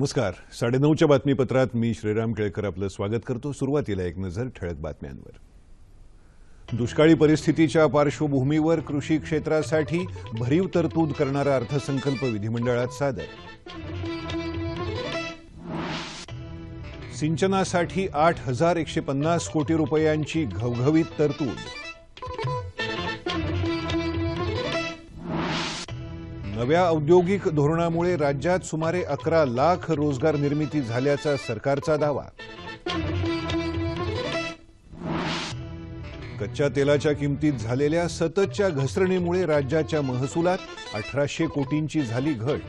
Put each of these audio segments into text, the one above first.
नमस्कार. साडेनऊच्या बातमीपत्रात मी श्रीराम केळकर आपलं स्वागत करतो. सुरुवातीला एक नजर ठळक बातम्यांवर. दुष्काळी परिस्थितीच्या पार्श्वभूमीवर कृषी क्षेत्रासाठी भरीव तरतूद करणारा अर्थसंकल्प विधिमंडळात सादर. सिंचनासाठी आठ हजार एकशे पन्नास कोटी रुपयांची घवघवीत तरतूद. नव्या औद्योगिक धोरणामुळे राज्यात सुमारे अकरा लाख रोजगार निर्मिती झाल्याचा सरकारचा दावा. कच्च्या तेलाच्या किमतीत झालेल्या सततच्या घसरणीमुळे राज्याच्या महसुलात अठराशे कोटींची झाली घट.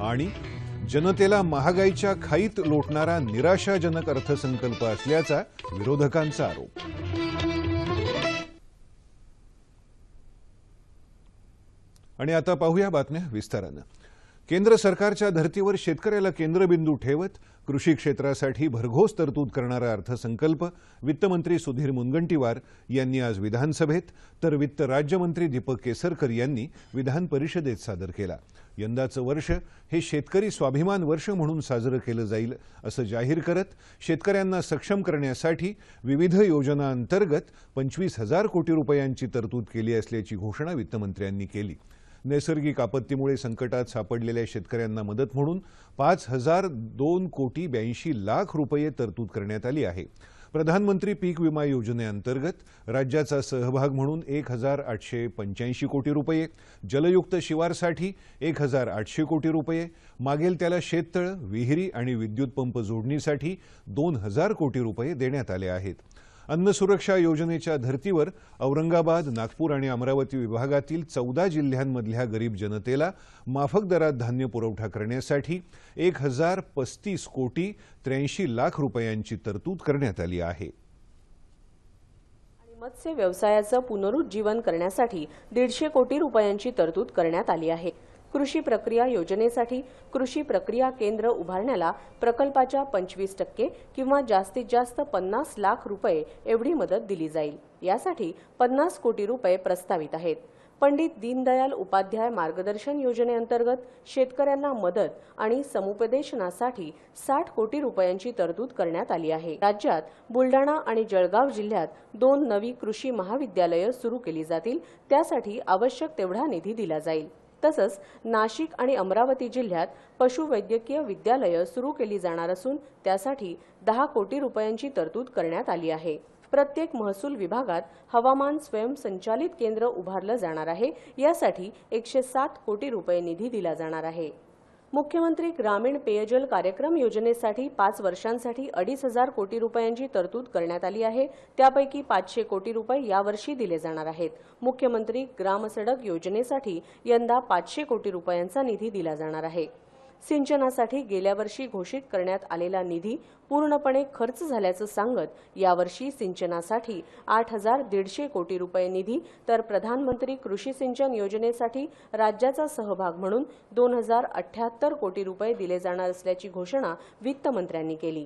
आणि जनतेला महागाईच्या खाईत लोटणारा निराशाजनक अर्थसंकल्प असल्याचा विरोधकांचा आरोप. आणि आता पाहूया बातम्या विस्तारानं. केंद्र सरकारच्या धर्तीवर शेतकऱ्याला केंद्रबिंदू ठेवत कृषी क्षेत्रासाठी भरघोस तरतूद करणारा अर्थसंकल्प वित्तमंत्री सुधीर मुनगंटीवार यांनी आज विधानसभेत तर वित्त राज्यमंत्री दीपक केसरकर यांनी विधान परिषदेत सादर केला. यंदाचं वर्ष हे शेतकरी स्वाभिमान वर्ष म्हणून साजरं केलं जाईल असं जाहीर करत शेतकऱ्यांना सक्षम करण्यासाठी विविध योजनांतर्गत पंचवीस हजार कोटी रुपयांची तरतूद केली असल्याची घोषणा वित्तमंत्र्यांनी केली. नैसर्गिक आपत्तीमुळे संकटात सापडलेल्या शेतकऱ्यांना मदत म्हणून पाच हजार दोन कोटी ब्याऐंशी लाख रुपये तरतूद करण्यात आली आहे. प्रधानमंत्री पीक विमा योजनेअंतर्गत राज्याचा सहभाग म्हणून एक हजार आठशे पंच्याऐंशी कोटी रुपये जलयुक्त शिवारसाठी एक हजार आठशे कोटी रुपये मागेल त्याला शेततळ विहिरी आणि विद्युत पंप जोडणीसाठी दोन हजार कोटी रुपये देण्यात आले आहेत. अन्न सुरक्षा योजनेच्या धर्तीवर औरंगाबाद नागपूर आणि अमरावती विभागातील चौदा जिल्ह्यांमधल्या गरीब जनतेला माफक दरात धान्य पुरवठा करण्यासाठी एक हजार पस्तीस कोटी त्र्याऐंशी लाख रुपयांची तरतूद करण्यात आली आहे. मत्स्य व्यवसायाचं पुनरुज्जीवन करण्यासाठी दीडशे कोटी रुपयांची तरतूद करण्यात आली आहे. कृषी प्रक्रिया योजनेसाठी कृषी प्रक्रिया केंद्र उभारण्याला प्रकल्पाच्या पंचवीस टक्के किंवा जास्तीत जास्त पन्नास लाख रुपये एवढी मदत दिली जाईल. यासाठी पन्नास कोटी रुपये प्रस्तावित आहेत. पंडित दीनदयाल उपाध्याय मार्गदर्शन योजनेअंतर्गत शेतकऱ्यांना मदत आणि समुपदेशनासाठी साठ कोटी रुपयांची तरतूद करण्यात आली आहे. राज्यात बुलडाणा आणि जळगाव जिल्ह्यात दोन नवी कृषी महाविद्यालयं सुरू केली जातील. त्यासाठी आवश्यक तेवढा निधी दिला जाईल. तसंच नाशिक आणि अमरावती जिल्ह्यात पशुवैद्यकीय विद्यालयं सुरू केली जाणार असून त्यासाठी दहा कोटी रुपयांची तरतूद करण्यात आली आहे. प्रत्येक महसूल विभागात हवामान स्वयंसंचालित केंद्र उभारलं जाणार आहे. यासाठी एकशे सात कोटी रुपये निधी दिला जाणार आहे. मुख्यमंत्री ग्रामीण पेयजल कार्यक्रम योजनेसाठी पाच वर्षांसाठी अडीच हजार कोटी रुपयांची तरतूद करण्यात आली आहे. त्यापैकी पाचशे कोटी रुपये यावर्षी दिले जाणार आहेत. मुख्यमंत्री ग्रामसडक योजनेसाठी यंदा पाचशे कोटी रुपयांचा निधी दिला जाणार आहे. सिंचनासाठी गेल्या वर्षी घोषित करण्यात आलेला निधी पूर्णपणे खर्च झाल्याचं सांगत यावर्षी सिंचनासाठी आठ हजार दीडशे कोटी रुपये निधी तर प्रधानमंत्री कृषी सिंचन योजनेसाठी राज्याचा सहभाग म्हणून दोन हजार अठ्याहत्तर कोटी रुपये दिले जाणार असल्याची घोषणा वित्तमंत्र्यांनी केली.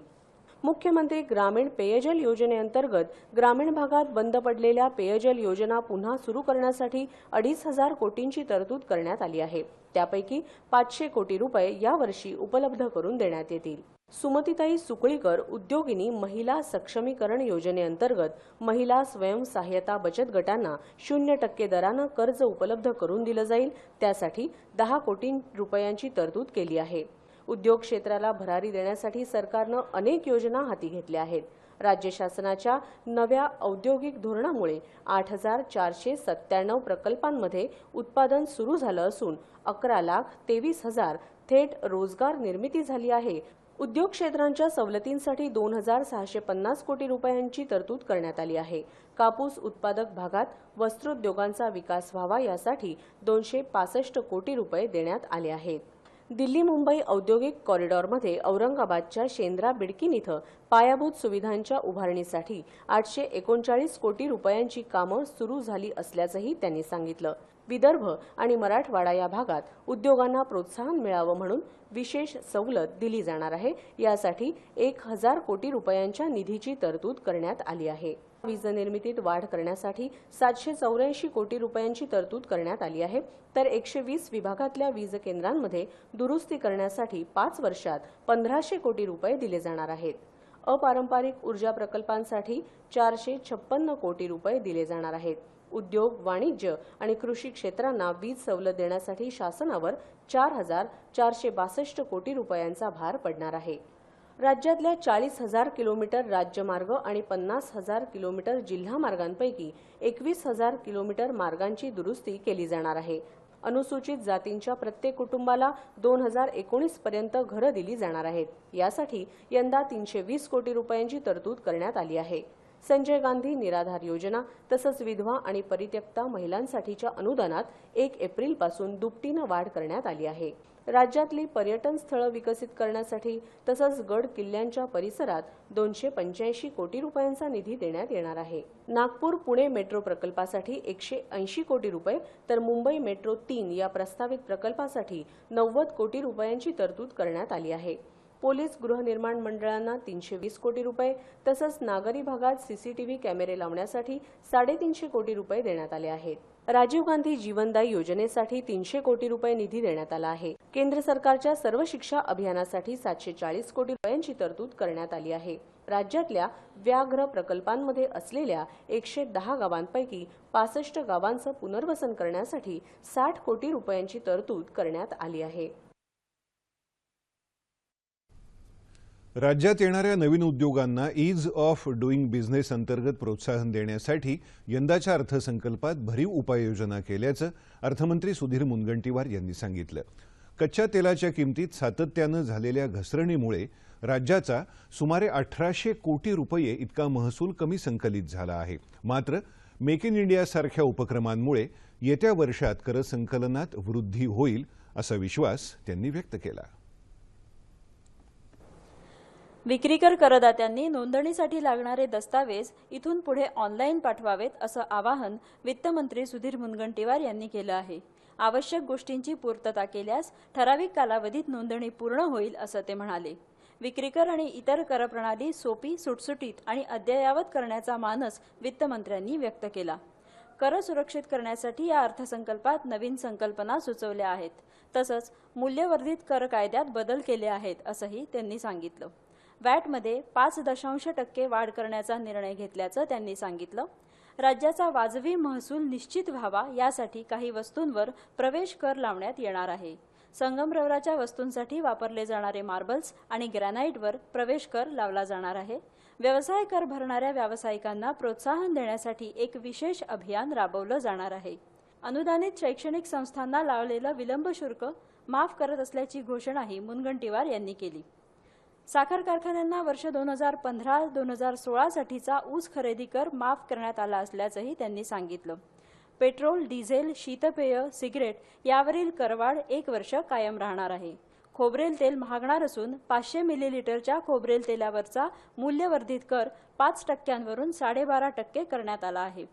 मुख्यमंत्री ग्रामीण पेयजल योजनेअंतर्गत ग्रामीण भागात बंद पडलेल्या पेयजल योजना पुन्हा सुरू करण्यासाठी अडीच हजार कोटींची तरतूद करण्यात आली आहे. त्यापैकी पाचशे कोटी रुपये यावर्षी उपलब्ध करून देण्यात येतील. सुमतीताई सुकळीकर उद्योगिनी महिला सक्षमीकरण योजनेअंतर्गत महिला स्वयंसहाय्यता बचत गटांना शून्य टक्के दरानं कर्ज उपलब्ध करून दिलं जाईल. त्यासाठी दहा कोटी रुपयांची तरतूद केली आहे. उद्योग क्षेत्राला भरारी देण्यासाठी सरकारनं अनेक योजना हाती घेतल्या आहेत. राज्य शासनाच्या नव्या औद्योगिक धोरणामुळे आठ हजार चारशे सत्त्याण्णव प्रकल्पांमध्ये उत्पादन सुरू झालं असून अकरा लाख तेवीस हजार थेट रोजगार निर्मिती झाली आहे. उद्योग क्षेत्रांच्या सवलतींसाठी दोन हजार सहाशे पन्नास कोटी रुपयांची तरतूद करण्यात आली आहे. कापूस उत्पादक भागात वस्त्रोद्योगांचा विकास व्हावा यासाठी दोनशे पासष्ट कोटी रुपये देण्यात आले आहेत. दिल्ली मुंबई औद्योगिक कॉरिडॉरमध्ये औरंगाबादच्या शेंद्रा बिडकीन इथं पायाभूत सुविधांच्या उभारणीसाठी आठशे एकोणचाळीस कोटी रुपयांची कामं सुरू झाली असल्याचंही त्यांनी सांगितलं. विदर्भ आणि मराठवाडा या भागात उद्योगांना प्रोत्साहन मिळावं म्हणून विशेष सवलत दिली जाणार आहे. यासाठी एक हजार कोटी रुपयांच्या निधीची तरतूद करण्यात आली आहे. वीज निर्मितीत वाढ करण्यासाठी सातशे चौऱ्याऐंशी कोटी रुपयांची तरतूद करण्यात आली आहे. तर एकशे वीस विभागातल्या वीज केंद्रांमध्ये दुरुस्ती करण्यासाठी पाच वर्षात पंधराशे कोटी रुपये दिले जाणार आहेत. अपारंपरिक ऊर्जा प्रकल्पांसाठी चारशे छप्पन्न कोटी रुपये दिले जाणार आहेत. उद्योग वाणिज्य आणि कृषी क्षेत्रांना वीज सवलत देण्यासाठी शासनावर चार हजार चारशे बासष्ट कोटी रुपयांचा भार पडणार आहे. राज्यातल्या चाळीस हजार किलोमीटर राज्यमार्ग आणि पन्नास हजार किलोमीटर जिल्हा मार्गांपैकी एकवीस हजार किलोमीटर मार्गांची दुरुस्ती केली जाणार आहे. अनुसूचित जातींच्या प्रत्येक कुटुंबाला दोन हजार एकोणीस पर्यंत घरं दिली जाणार आहेत. यासाठी यंदा तीनशे वीस कोटी रुपयांची तरतूद करण्यात आली आहे. संजय गांधी निराधार योजना तसंच विधवा आणि परित्यक्ता महिलांसाठीच्या अनुदानात एक एप्रिलपासून दुपटीनं वाढ करण्यात आली आहे. राज्यातली पर्यटन स्थळं विकसित करण्यासाठी तसंच गड किल्ल्यांच्या परिसरात दोनशे पंच्याऐंशी कोटी रुपयांचा निधी देण्यात येणार आहे. नागपूर पुणे मेट्रो प्रकल्पासाठी एकशे ऐंशी कोटी रुपये तर मुंबई मेट्रो तीन या प्रस्तावित प्रकल्पासाठी नव्वद कोटी रुपयांची तरतूद करण्यात आली आहे. पोलीस गृहनिर्माण मंडळांना तीनशे वीस कोटी रुपये तसंच नागरी भागात सीसीटीव्ही कॅमेरे लावण्यासाठी साडेतीनशे कोटी रुपये देण्यात आले आहेत. राजीव गांधी जीवनदायी योजनेसाठी तीनशे कोटी रुपये निधी देण्यात आला आहे. केंद्र सरकारच्या सर्व शिक्षा अभियानासाठी सातशे चाळीस कोटी रुपयांची तरतूद करण्यात आली आहे. राज्यातल्या व्याघ्र प्रकल्पांमध्ये असलेल्या एकशे दहा गावांपैकी पासष्ट गावांचं पुनर्वसन करण्यासाठी साठ कोटी रुपयांची तरतूद करण्यात आली आहे. राज्यात येणाऱ्या नवीन उद्योगांना ईज ऑफ डुईंग बिझनेस अंतर्गत प्रोत्साहन देण्यासाठी यंदाच्या अर्थसंकल्पात भरीव उपाययोजना केल्याचं अर्थमंत्री सुधीर मुनगंटीवार यांनी सांगितलं. कच्च्या तेलाच्या किमतीत सातत्यानं झालेल्या घसरणीमुळे राज्याचा सुमारे अठराशे कोटी रुपये इतका महसूल कमी संकलित झाला आहे. मात्र मेक इन इंडियासारख्या उपक्रमांमुळे येत्या वर्षात करसंकलनात वृद्धी होईल असा विश्वास त्यांनी व्यक्त केला. विक्रीकर करदात्यांनी नोंदणीसाठी लागणारे दस्तावेज इथून पुढे ऑनलाईन पाठवावेत असं आवाहन वित्तमंत्री सुधीर मुनगंटीवार यांनी केलं आहे. आवश्यक गोष्टींची पूर्तता केल्यास ठराविक कालावधीत नोंदणी पूर्ण होईल असं ते म्हणाले. विक्रीकर आणि इतर करप्रणाली सोपी सुटसुटीत आणि अद्ययावत करण्याचा मानस वित्तमंत्र्यांनी व्यक्त केला. कर सुरक्षित करण्यासाठी या अर्थसंकल्पात नवीन संकल्पना सुचवल्या आहेत. तसंच मूल्यवर्धित कर कायद्यात बदल केले आहेत असंही त्यांनी सांगितलं. वॅटमध्ये पाच दशांश टक्के वाढ करण्याचा निर्णय घेतल्याचं त्यांनी सांगितलं. राज्याचा वाजवी महसूल निश्चित व्हावा यासाठी काही वस्तूंवर प्रवेश कर लावण्यात येणार आहे. संगमरवराच्या वस्तूंसाठी वापरले जाणारे मार्बल्स आणि ग्रॅनाईटवर प्रवेश कर लावला जाणार आहे. व्यवसाय कर भरणाऱ्या व्यावसायिकांना प्रोत्साहन देण्यासाठी एक विशेष अभियान राबवलं जाणार आहे. अनुदानित शैक्षणिक संस्थांना लावलेलं विलंब शुल्क माफ करत असल्याची घोषणाही मुनगंटीवार यांनी केली. साखर कारखान्यांना वर्ष दोन हजार पंधरा दोन हजार सोळासाठीचा ऊस खरेदी कर माफ करण्यात आला असल्याचंही त्यांनी सांगितलं. पेट्रोल डिझेल शीतपेय सिगरेट यावरील करवाढ एक वर्ष कायम राहणार आहे. खोबरेल तेल महागणार असून पाचशे मिलीलिटरच्या खोबरेल तेलावरचा मूल्यवर्धित कर पाच टक्क्यांवरून साडेबारा टक्के करण्यात आला आहे.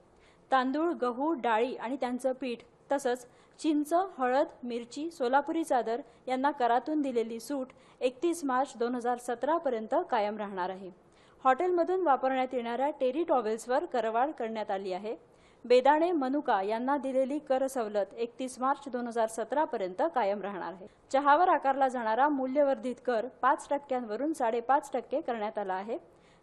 तांदूळ गहू डाळी आणि त्यांचं पीठ तसंच चिंच हळद मिरची सोलापुरी चादर यांना करातून दिलेली सूट एकतीस मार्च दोन हजार सतरापर्यंत कायम राहणार आहे. हॉटेलमधून वापरण्यात येणाऱ्या टेरी टॉवेल्सवर करवाढ करण्यात आली आहे. बेदाणे मनुका यांना दिलेली कर सवलत एकतीस मार्च दोन हजार सतरापर्यंत कायम राहणार आहे. चहावर आकारला जाणारा मूल्यवर्धित कर पाच टक्क्यांवरून साडेपाच टक्के करण्यात आला आहे.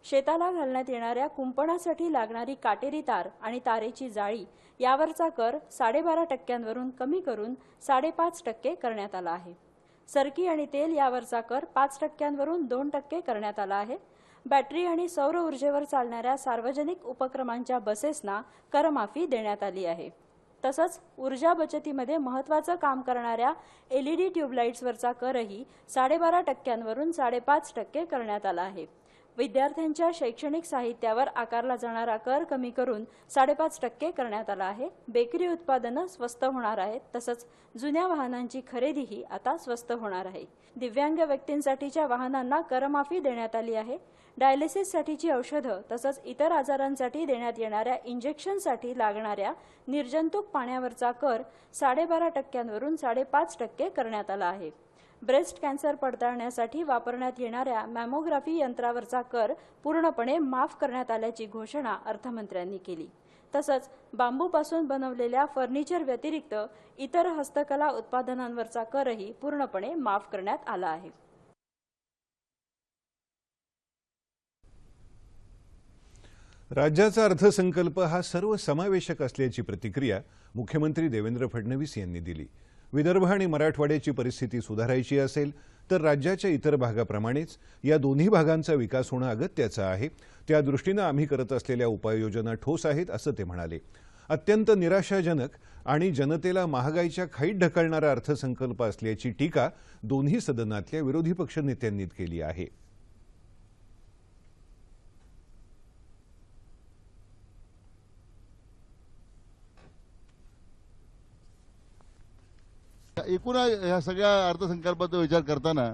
शेताला घालण्यात येणाऱ्या कुंपणासाठी लागणारी काटेरी तार आणि तारेची जाळी यावरचा कर साडेबारा टक्क्यांवरून कमी करून साडेपाच टक्के करण्यात आला आहे. सरकी आणि तेल यावरचा कर पाच टक्क्यांवरून दोन टक्के करण्यात आला आहे. बॅटरी आणि सौर ऊर्जेवर चालणाऱ्या सार्वजनिक उपक्रमांच्या बसेसना करमाफी देण्यात आली आहे. तसंच ऊर्जा बचतीमध्ये महत्त्वाचं काम करणाऱ्या एलईडी ट्यूबलाईट्सवरचा करही साडेबारा टक्क्यांवरून साडेपाच टक्के करण्यात आला आहे. विद्यार्थ्यांच्या शैक्षणिक साहित्यावर आकारला जाणारा कर कमी करून साडेपाच टक्के करण्यात आला आहे. बेकरी उत्पादनं स्वस्त होणार आहेत तसंच जुन्या वाहनांची खरेदीही आता स्वस्त होणार आहे. दिव्यांग व्यक्तींसाठीच्या वाहनांना करमाफी देण्यात आली आहे. डायलिसिससाठीची औषधं तसंच इतर आजारांसाठी देण्यात येणाऱ्या इंजेक्शनसाठी लागणाऱ्या निर्जंतुक पाण्यावरचा कर साडेबारा टक्क्यांवरून साडेपाच टक्के करण्यात आला आहे. ब्रेस्ट कॅन्सर पडताळण्यासाठी वापरण्यात येणाऱ्या मॅमोग्राफी यंत्रावरचा कर पूर्णपणे माफ करण्यात आल्याची घोषणा अर्थमंत्र्यांनी केली. तसंच बांबूपासून बनवलेल्या फर्निचर व्यतिरिक्त इतर हस्तकला उत्पादनांवरचा करही पूर्णपणे माफ करण्यात आला आहे. राज्याचा अर्थसंकल्प हा सर्वसमावेशक असल्याची प्रतिक्रिया मुख्यमंत्री देवेंद्र फडणवीस यांनी दिली. विदर्भ आणि मराठवाड्याची परिस्थिती सुधारायची असेल तर राज्याच्या इतर भागाप्रमाणेच या दोन्ही भागांचा विकास होणं अगत्याचं आहे. त्या दृष्टीनं आम्ही करत असलेल्या उपाययोजना ठोस आहेत असं ते म्हणाले. अत्यंत निराशाजनक आणि जनतेला महागाईच्या खाईत ढकलणारा अर्थसंकल्प असल्याची टीका दोन्ही सदनातल्या विरोधी पक्षनेत्यांनी केली आहे. एकूण ह्या सगळ्या अर्थसंकल्पाचा विचार करताना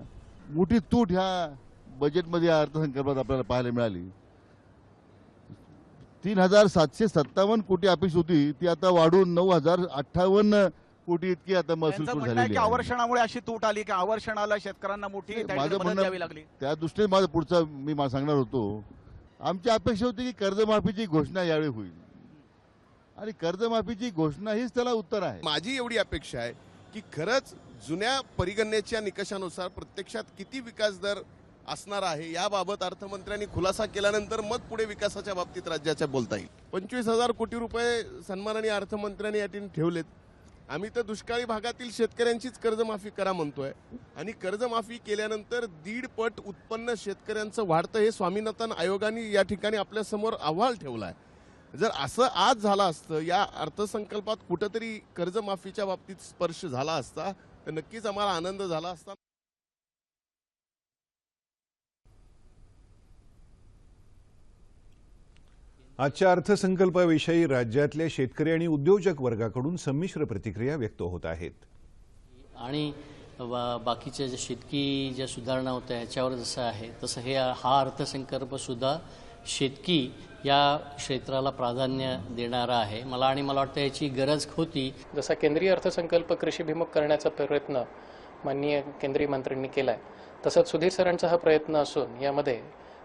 मोठी तूट ह्या बजेटमध्ये या अर्थसंकल्पात आपल्याला पाहायला मिळाली. तीन हजार सातशे सत्तावन्न कोटी अपेक्षा होती. ती आता वाढून नऊ हजार अठ्ठावन्न कोटी इतकी आता महसूल आहे आवर्षणामुळे अशी तूट आली की आवर्षणाला शेतकऱ्यांना मोठी माझं मदत म्हणणं- द्यावी लागली. त्या दृष्टीने माझं पुढचं मी मा- सांगणार होतो. आमची अपेक्षा होती की कर्जमाफीची घोषणा यावेळी होईल. आणि कर्जमाफीची घोषणा हीच त्याला उत्तर आहे. माझी एवढी अपेक्षा आहे की खरंच जुन्या परिगणनेच्या निकषानुसार प्रत्यक्षात किती विकास दर असणार आहे याबाबत अर्थमंत्र्यांनी खुलासा केल्यानंतर मग पुढे विकासाच्या बाबतीत राज्याच्या बोलता येईल. पंचवीस हजार कोटी रुपये सन्माननीय अर्थमंत्र्यांनी या ठिकाणी ठेवलेत. आम्ही तर दुष्काळी भागातील शेतकऱ्यांचीच कर्जमाफी करा म्हणतोय. आणि कर्जमाफी केल्यानंतर दीड पट उत्पन्न शेतकऱ्यांचं वाढतं हे स्वामीनाथन आयोगाने या ठिकाणी आपल्यासमोर अहवाल ठेवला आहे जर असं आज झालं असतं या अर्थसंकल्पात कुठंतरी कर्जमाफीच्या बाबतीत स्पर्श झाला असता तर नक्कीच आम्हाला आनंद झाला असता. आजच्या अर्थसंकल्पाविषयी राज्यातल्या शेतकरी आणि उद्योजक वर्गाकडून संमिश्र प्रतिक्रिया व्यक्त होत आहेत. आणि बाकीच्या ज्या शेतकी ज्या सुधारणा होत्या ह्याच्यावर जसं आहे तसं हे हा अर्थसंकल्पसुद्धा शेतकी या क्षेत्राला प्राधान्य देणारा आहे. मला आणि मला वाटतं याची गरज होती. जसा केंद्रीय अर्थसंकल्प कृषीभिमुख करण्याचा प्रयत्न माननीय केंद्रीय मंत्र्यांनी केला आहे तसंच सुधीर सरांचा हा प्रयत्न असून यामध्ये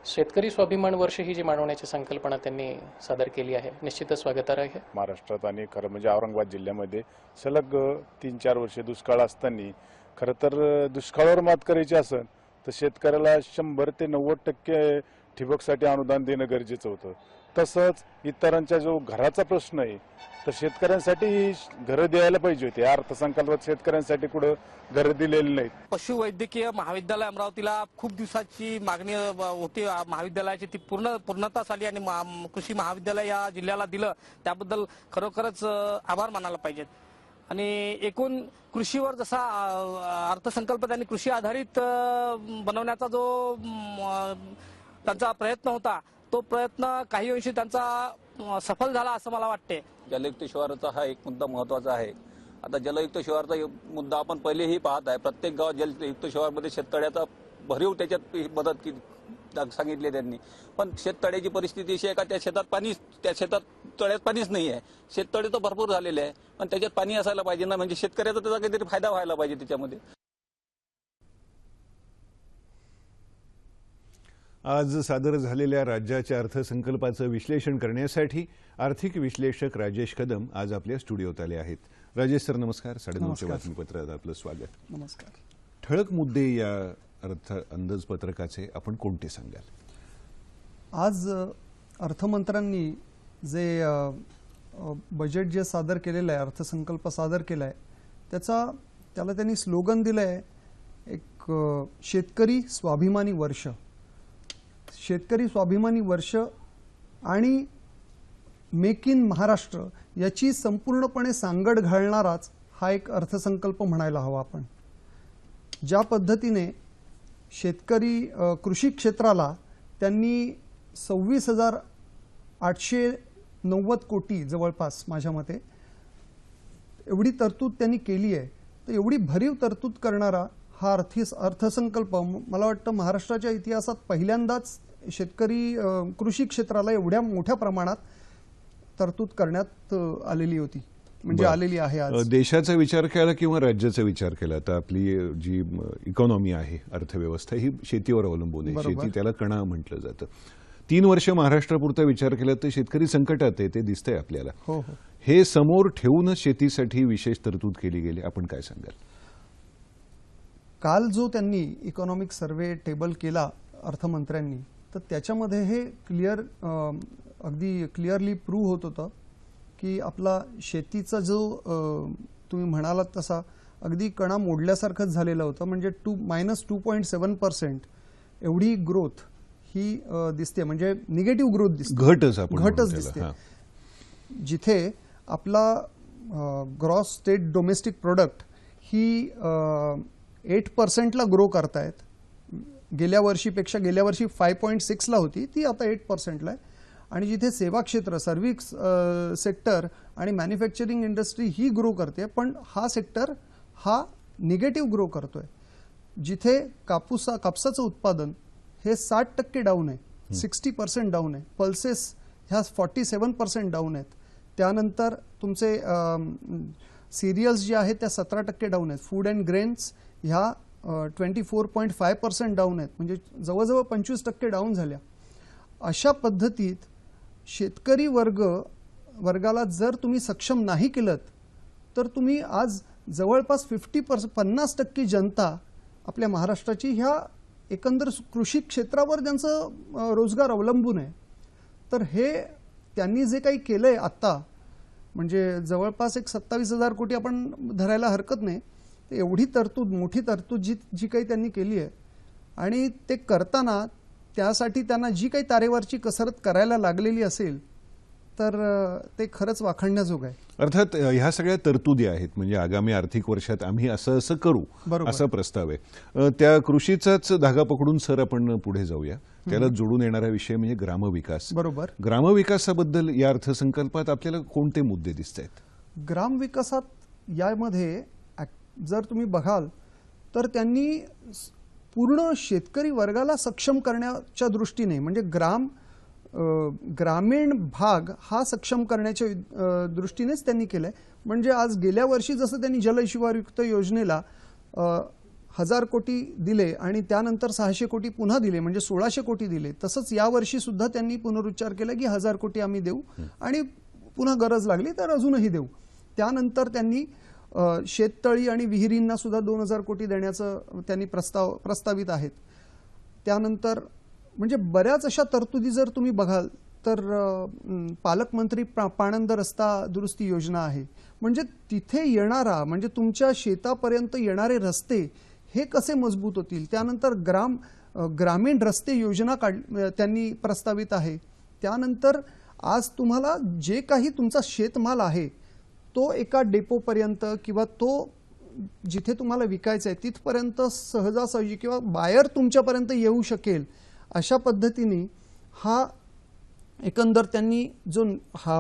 शेतकरी स्वाभिमान वर्ष ही जी मानवण्याची संकल्पना त्यांनी सादर केली आहे निश्चितच स्वागतार्ह आहे. महाराष्ट्रात आणि खरं म्हणजे औरंगाबाद जिल्ह्यामध्ये सलग तीन चार वर्षे दुष्काळ असताना खरं तर दुष्काळावर मात करायची असेल तर शेतकऱ्याला शंभर ते नव्वद टक्के ठिबकसाठी अनुदान देणं गरजेचं होतं. तसंच इतरांच्या जो घराचा प्रश्न आहे तर शेतकऱ्यांसाठी घरं द्यायला पाहिजे होते. अर्थसंकल्पात शेतकऱ्यांसाठी कुठं घरं दिलेली नाहीत. पशुवैद्यकीय महाविद्यालय अमरावतीला खूप दिवसाची मागणी होती. महाविद्यालयाची ती पूर्ण पूर्णता आली आणि महा- कृषी महाविद्यालय या जिल्ह्याला दिलं. त्याबद्दल खरोखरच आभार मानायला पाहिजेत. आणि एकूण कृषीवर जसा अर्थसंकल्प त्यांनी कृषी आधारित बनवण्याचा जो त्यांचा प्रयत्न होता. तो प्रयत्न काही अंशी त्यांचा सफल झाला असं मला वाटते. जलयुक्त शिवाराचा हा एक मुद्दा महत्त्वाचा आहे. आता जलयुक्त शिवारचा मुद्दा आपण पहिलेही पाहत आहे. प्रत्येक गावात जलयुक्त शिवारमध्ये शेततळ्याचा भरीव त्याच्यात मदत सांगितले सांगितली त्यांनी. पण शेततळ्याची परिस्थिती अशी आहे का त्या शेतात पाणी त्या शेतात तळ्यात पाणीच नाही आहे. शेततळे तर भरपूर झालेले आहे. पण त्याच्यात पाणी असायला पाहिजे ना. म्हणजे शेतकऱ्याचा त्याचा काहीतरी फायदा व्हायला पाहिजे त्याच्यामध्ये. आज सादर झालेल्या राज्याच्या अर्थसंकल्पाचं विश्लेषण करण्यासाठी आर्थिक विश्लेषक राजेश कदम आज आपल्या स्टुडिओत आले आहेत. राजेश सर नमस्कार. साडेनऊच्या बातमीपत्रात आपलं स्वागत. नमस्कार. ठळक मुद्दे या अर्थ अंदाजपत्रकाचे आपण कोणते सांगाल? आज अर्थमंत्र्यांनी जे बजेट जे सादर केलेलं आहे अर्थसंकल्प सादर केला आहे त्याचा त्याला त्यांनी स्लोगन दिलं आहे एक शेतकरी स्वाभिमानी वर्ष. शेतकरी स्वाभिमानी वर्ष आणि मेक इन महाराष्ट्र याची संपूर्णपणे सांगड घालणाराच हा एक अर्थसंकल्प म्हणायला हवा आपण. ज्या पद्धतीने शेतकरी कृषी क्षेत्राला त्यांनी सव्वीस हजार आठशे नव्वद कोटी जवळपास माझ्या मते एवढी तरतूद त्यांनी केली आहे तर एवढी भरीव तरतूद करणारा हा अर्थी अर्थसंकल्प. मला वाटतं महाराष्ट्राच्या इतिहासात पहिल्यांदाच शेतकरी कृषी क्षेत्राला एवढ्या मोठ्या प्रमाणात तरतूद करण्यात आलेली होती. म्हणजे. आलेली आहे आज. देशाचा विचार केला किंवा राज्याचा विचार केला? तर आपली जी इकॉनॉमी आहे अर्थव्यवस्था ही शेतीवर अवलंबून आहे. शेती त्याला कणा म्हटलं जातं. तीन वर्ष महाराष्ट्रापुरता विचार केला तर शेतकरी संकटात आहे ते दिसतंय आपल्याला. हो हो. हे समोर ठेवूनच शेतीसाठी विशेष तरतूद केली गेली. आपण काय सांगाल? काल जो त्यांनी इकॉनॉमिक सर्वे टेबल केला अर्थमंत्र्यांनी तर त्याच्यामध्ये हे क्लिअर अगदी क्लिअरली प्रूव्ह होत होतं की आपला शेतीचा जो तुम्ही म्हणालात तसा अगदी कणा मोडल्यासारखंच झालेलं होतं. म्हणजे two minus two point seven percent एवढी ग्रोथ ही दिसते म्हणजे निगेटिव्ह ग्रोथ दिसते घटच घटच दिसते. जिथे आपला ग्रॉस स्टेट डोमेस्टिक प्रोडक्ट ही एट पर्सेंटला ग्रो करतायत. गेल्या वर्षीपेक्षा गेल्या वर्षी फाय पॉईंट सिक्सला होती ती आता एट पर्सेंटला आहे. आणि जिथे सेवा क्षेत्र सर्व्हिस सेक्टर आणि मॅन्युफॅक्चरिंग इंडस्ट्री ही ग्रो करते पण हा सेक्टर हा निगेटिव्ह ग्रो करतोय. जिथे कापूसा कापसाचं उत्पादन हे साठ टक्के डाऊन आहे सिक्स्टी पर्सेंट डाऊन आहे. पल्सेस ह्या फॉर्टी सेवन पर्सेंट डाऊन आहेत. त्यानंतर तुमचे सिरियल्स जे आहेत त्या सतरा टक्के डाऊन आहेत. फूड अँड ग्रेन्स ह्या twenty four point five percent down आहेत. म्हणजे जवळजवळ पंचवीस टक्के डाऊन झाल्या. अशा पद्धतीत शेतकरी वर्ग वर्गाला जर तुम्ही सक्षम नाही केलं तर तुम्ही आज जवळपास फिफ्टी पर्स पन्नास टक्के जनता आपल्या महाराष्ट्राची ह्या एकंदर कृषी क्षेत्रावर त्यांचं रोजगार अवलंबून आहे. तर हे त्यांनी जे काही केलं आहे आत्ता म्हणजे जवळपास एक सत्तावीस हजार कोटी आपण धरायला हरकत नाही एवढी तरतूद मोठी तरतूद जी जी काही त्यांनी केली आहे. आणि ते करताना त्यासाठी त्यांना जी काही तारेवरची कसरत करायला लागलेली असेल तर ते खरंच वाखाणण्याजोग आहे. अर्थात ह्या सगळ्या तरतुदी आहेत. म्हणजे आगामी आर्थिक वर्षात आम्ही असं असं करू बरोबर. असा प्रस्ताव आहे. त्या कृषीचाच धागा पकडून सर आपण पुढे जाऊया. त्याला जोडून येणारा विषय म्हणजे ग्रामविकास. बरोबर. ग्रामविकासाबद्दल या अर्थसंकल्पात आपल्याला कोणते मुद्दे दिसत आहेत ग्राम विकासात यामध्ये जर तुम्ही बघाल तर त्यांनी पूर्ण शेतकरी वर्गाला सक्षम करण्याच्या दृष्टीने म्हणजे ग्राम ग्रामीण भाग हा सक्षम करण्याच्या दृष्टीनेच त्यांनी केलंय. म्हणजे आज गेल्या वर्षी जसं त्यांनी जलशिवारयुक्त योजनेला हजार कोटी दिले आणि त्यानंतर सहाशे कोटी पुन्हा दिले म्हणजे सोळाशे कोटी दिले तसंच यावर्षी सुद्धा त्यांनी पुनरुच्चार केला की हजार कोटी आम्ही देऊ आणि पुन्हा गरज लागली तर अजूनही देऊ. त्यानंतर त्यांनी शेततळी आणि विहिरींना सुद्धा दोन हजार कोटी देण्याचं त्यांनी प्रस्ताव प्रस्तावित आहेत. त्यानंतर म्हणजे बऱ्याच अशा तरतुदी जर तुम्ही बघाल तर पालकमंत्री पा- पाणंद रस्ता दुरुस्ती योजना आहे. म्हणजे तिथे येणारा म्हणजे तुमच्या शेतापर्यंत येणारे रस्ते हे कसे मजबूत होतील? त्यानंतर ग्राम ग्रामीण रस्ते योजना काढ त्यांनी प्रस्तावित आहे. त्यानंतर आज तुम्हाला जे काही तुमचा शेतमाल आहे तो एका डेपोपर्यंत किंवा तो जिथे तुम्हाला विकायचं आहे तिथपर्यंत सहजासहजी किंवा बायर तुमच्यापर्यंत येऊ शकेल अशा पद्धतीने हा एकंदर त्यांनी जो हा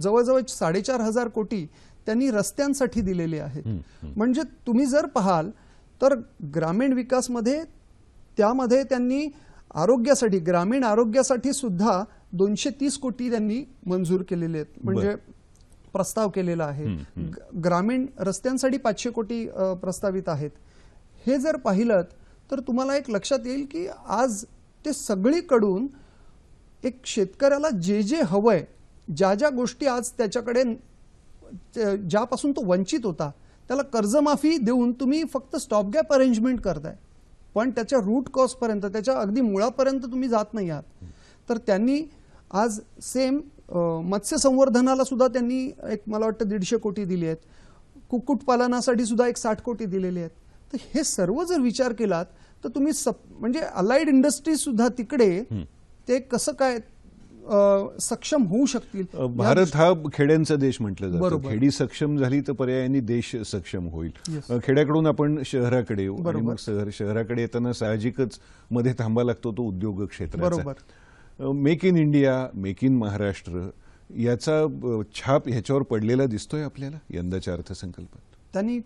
जवळजवळ साडेचार हजार कोटी त्यांनी रस्त्यांसाठी दिलेले आहेत. म्हणजे तुम्ही जर पाहाल तर ग्रामीण विकासमध्ये त्यामध्ये त्यांनी आरोग्यासाठी ग्रामीण आरोग्यासाठी सुद्धा दोनशे तीस कोटी त्यांनी मंजूर केलेले आहेत. म्हणजे प्रस्ताव केलेला आहे. ग- ग्रामीण रस्त्यांसाठी पाचशे कोटी प्रस्तावित आहेत. हे जर पाहिलं तर तुम्हाला एक लक्षात येईल की आज ते सगळीकडून एक शेतकऱ्याला जे जे हवंय ज्या ज्या गोष्टी आज त्याच्याकडे त्या- ज्यापासून तो वंचित होता त्याला कर्जमाफी देऊन तुम्ही फक्त स्टॉप गॅप अरेंजमेंट करताय. पण त्याच्या रूट कॉजपर्यंत त्याच्या अगदी मुळापर्यंत तुम्ही जात नाही आहात. तर त्यांनी आज सेम मत्स्य संवर्धनाला सुद्धा त्यांनी एक मला वाटतं दीडशे कोटी दिली आहेत. कुक्कुटपालनासाठी सुद्धा एक साठ कोटी दिलेली आहेत. तर हे सर्व जर विचार केलात तर तुम्ही सप म्हणजे अलाइड इंडस्ट्री सुद्धा तिकडे ते कसं काय सक्षम होऊ शकतील? भारत हा खेड्यांचा देश म्हटलं जातं. खेडी सक्षम झाली तर पर्यायाने देश सक्षम होईल. खेड्याकडून आपण शहराकडे. मग शहर शहराकडे येताना साहजिकच मध्ये थांबा लागतो तो उद्योग क्षेत्राचा. बरोबर. Make in India make in Maharashtra याचा छाप ह्याच्यावर पडलेला दिसतोय आपल्याला यंदाच्या अर्थसंकल्पात? त्यांनी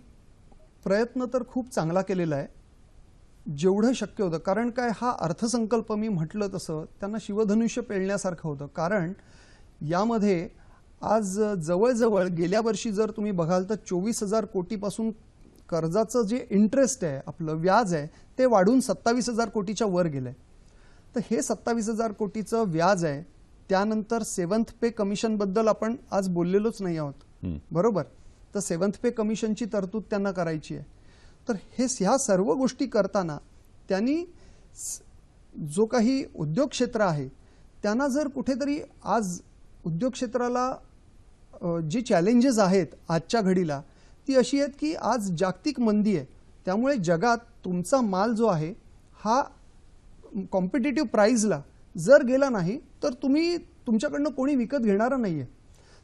प्रयत्न तर खूप चांगला केलेला आहे. जेवढं शक्य होतं कारण काय हा अर्थसंकल्प मी म्हटलं तसं त्यांना शिवधनुष्य पेलण्यासारखं होतं. कारण यामध्ये आज जवळजवळ गेल्या वर्षी जर तुम्ही बघाल तर चोवीस हजार कोटीपासून कर्जाचं जे इंटरेस्ट आहे आपलं व्याज आहे ते वाढून सत्तावीस हजार कोटीच्या वर गेलं आहे तर हे सत्तावीस हजार कोटीचं व्याज आहे. त्यानंतर सेवन्थ पे कमिशनबद्दल आपण आज बोललेलोच नाही आहोत. बरोबर? तर सेवन्थ पे कमिशनची तरतूद त्यांना करायची आहे. तर हे ह्या सर्व गोष्टी करताना त्यांनी जो काही उद्योग क्षेत्र आहे त्यांना जर कुठेतरी आज उद्योग क्षेत्राला जी चॅलेंजेस आहेत आजच्या घडीला ती अशी आहेत की आज जागतिक मंदी आहे. त्यामुळे जगात तुमचा माल जो आहे हा कॉम्पिटेटिव्ह प्राईजला जर गेला नाही तर तुम्ही तुमच्याकडनं कोणी विकत घेणारं नाही आहे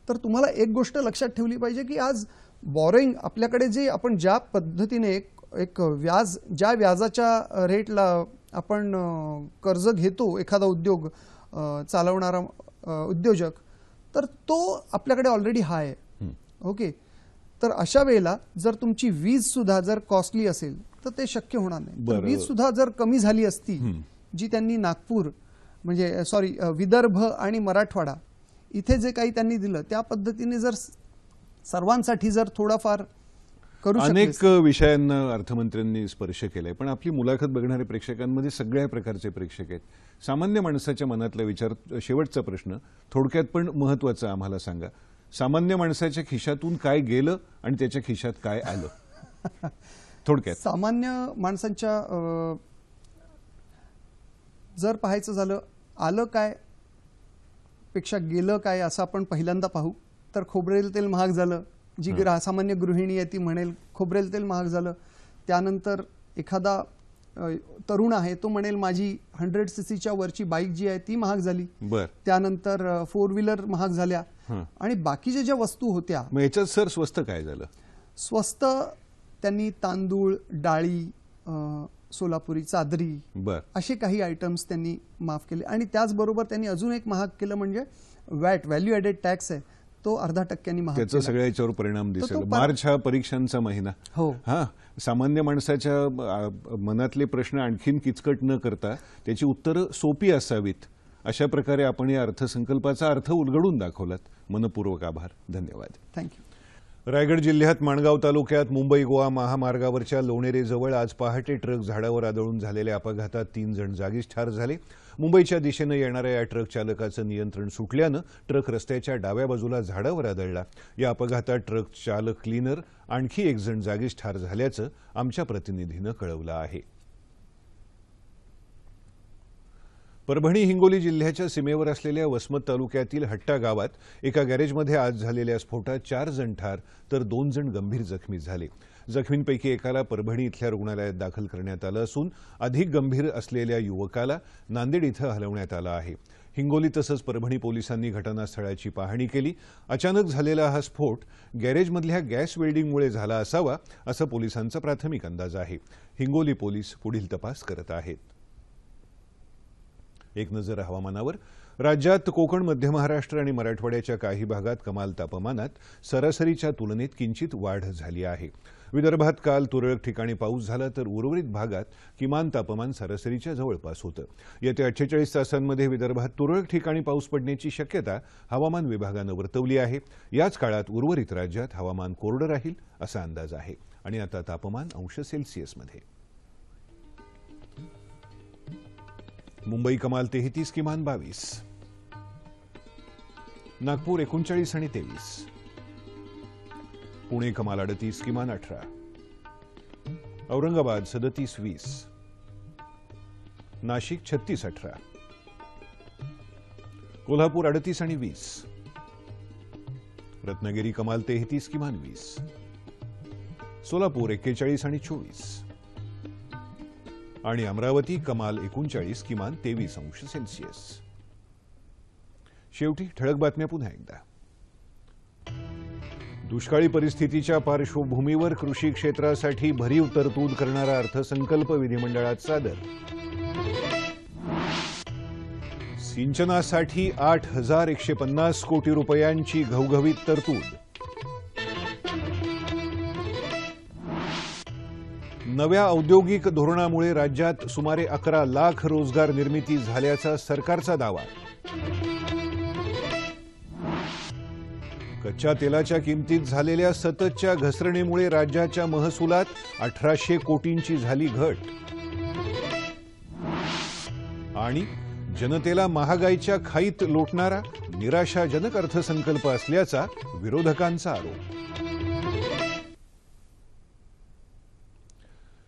तर तुम्हाला एक गोष्ट लक्षात ठेवली पाहिजे की आज बॉरोईंग आपल्याकडे जे आपण ज्या पद्धतीने एक एक व्याज ज्या व्याजाच्या रेटला आपण कर्ज घेतो एखादा उद्योग चालवणारा उद्योजक तर तो आपल्याकडे ऑलरेडी हाय आहे. ओके? तर अशा वेळेला जर तुमची वीज सुद्धा जर कॉस्टली असेल तर ते शक्य होणार नाही. वीज सुद्धा जर कमी झाली असती जी त्यांनी नागपूर म्हणजे सॉरी विदर्भ आणि मराठवाडा इथे जे काही त्यांनी दिलं त्या पद्धतीने जर सर्वांसाठी जर थोडाफार करू अनेक विषयांना अर्थमंत्र्यांनी स्पर्श केलाय. पण आपली मुलाखत बघणारे प्रेक्षकांमध्ये सगळ्या प्रकारचे प्रेक्षक आहेत. सामान्य माणसाच्या मनातला विचार शेवटचा प्रश्न थोडक्यात पण महत्त्वाचा आम्हाला सांगा. सामान्य माणसाच्या खिशातून काय गेलं आणि त्याच्या खिशात काय आलं? थोडक्यात. सामान्य माणसांच्या जर पाहायचं झालं आलं काय? पेक्षा गेलं काय असं आपण पहिल्यांदा पाहू. तर खोबरेल तेल महाग झालं. जी ग्रा सामान्य गृहिणी आहे ती म्हणेल खोबरेल तेल महाग झालं. त्यानंतर एखादा तरुण आहे तो म्हणेल माझी हंड्रेड सी सीच्या वरची बाईक जी आहे ती महाग झाली. बर. त्यानंतर फोर व्हीलर महाग झाल्या. आणि बाकीच्या ज्या वस्तू होत्या याच्यात सर स्वस्त काय झालं? स्वस्त त्यांनी तांदूळ डाळी सोलापुरी चादरी बर. असे काही आयटम्स त्यांनी माफ केले. आणि त्याचबरोबर त्यांनी अजून एक महाग केलं म्हणजे वॅट व्हॅल्यू ॲडेड टॅक्स आहे. तो अर्धा टक्क्यांनी महाग त्याचा. सगळ्या याच्यावर परिणाम दिसेल. मार्च हा परीक्षांचा महिना. हो. हा सामान्य माणसाच्या मनातले प्रश्न आणखीन किचकट न करता त्याची उत्तरं सोपी असावीत. अशा प्रकारे आपण या अर्थसंकल्पाचा अर्थ उलगडून दाखवलात. मनपूर्वक आभार. धन्यवाद. थँक्यू रायगड जिल्ह्यात माणगाव तालुक्यात मुंबई गोवा महामार्गावरच्या लोणेरेजवळ आज पहाटे ट्रक झाडावर आदळून झालेल्या अपघातात तीन जण जागीच ठार झाले. मुंबईच्या दिशेनं येणाऱ्या या ट्रक चालकाचं नियंत्रण सुटल्यानं ट्रक रस्त्याच्या डाव्या बाजूला झाडावर आदळला. या अपघातात ट्रक चालक क्लीनर आणखी एक जण जागीच ठार झाल्याचं आमच्या प्रतिनिधीनं कळवलं आहे. परभणी हिंगोली जिल्ह्याच्या सीमेवर असलेल्या वसमत तालुक्यातील हट्टा गावात एका गॅरेजमध्ये आज झालेल्या स्फोटात चार जण ठार तर दोन जण गंभीर जखमी झाले. जखमींपैकी एकाला परभणी इथल्या रुग्णालयात दाखल करण्यात आलं असून अधिक गंभीर असलेल्या युवकाला नांदेड इथं हलवण्यात आलं आहे. हिंगोली तसंच परभणी पोलिसांनी घटनास्थळाची पाहणी केली. अचानक झालेला हा स्फोट गॅरेजमधल्या गॅस वेल्डिंगमुळे झाला असावा असं पोलिसांचा प्राथमिक अंदाज आहे. हिंगोली पोलीस पुढील तपास करत आहेत. एक नजर हवामानावर. राज्यात कोकण मध्य महाराष्ट्र आणि मराठवाड्याच्या काही भागात कमाल तापमानात सरासरीच्या तुलनेत किंचित वाढ झाली आहे. विदर्भात काल तुरळक ठिकाणी पाऊस झाला तर उर्वरित भागात किमान तापमान सरासरीच्या जवळपास होतं. येत्या अठ्ठेचाळीस तासांमध्ये विदर्भात तुरळक ठिकाणी पाऊस पडण्याची शक्यता हवामान विभागानं वर्तवली आहे. याच काळात उर्वरित राज्यात हवामान कोरडं राहील असा अंदाज आहे. आणि आता तापमान अंश सेल्सिअसमध्ये. मुंबई कमाल तेहतीस किमान बावीस. नागपूर एकोणचाळीस आणि तेवीस. पुणे कमाल अडतीस किमान अठरा. औरंगाबाद सदतीस वीस. नाशिक छत्तीस अठरा. कोल्हापूर अडतीस आणि वीस. रत्नागिरी कमाल तेहतीस किमान वीस. सोलापूर एक्केचाळीस आणि चोवीस. आणि अमरावती कमाल एकोणचाळीस किमान तेवीस अंश सेल्सिअस. शेवटी ठळक बातम्या पुन्हा एकदा. दुष्काळी परिस्थितीच्या पार्श्वभूमीवर कृषी क्षेत्रासाठी भरीव तरतूद करणारा अर्थसंकल्प विधिमंडळात सादर. सिंचनासाठी आठ हजार एकशे पन्नास कोटी रुपयांची घवघवीत तरतूद. नव्या औद्योगिक धोरणामुळे राज्यात सुमारे अकरा लाख रोजगार निर्मिती झाल्याचा सरकारचा दावा. कच्च्या तेलाच्या किमतीत झालेल्या सततच्या घसरणीमुळे राज्याच्या महसुलात अठराशे कोटींची झाली घट. आणि जनतेला महागाईच्या खाईत लोटणारा निराशाजनक अर्थसंकल्प असल्याचा विरोधकांचा आरोप.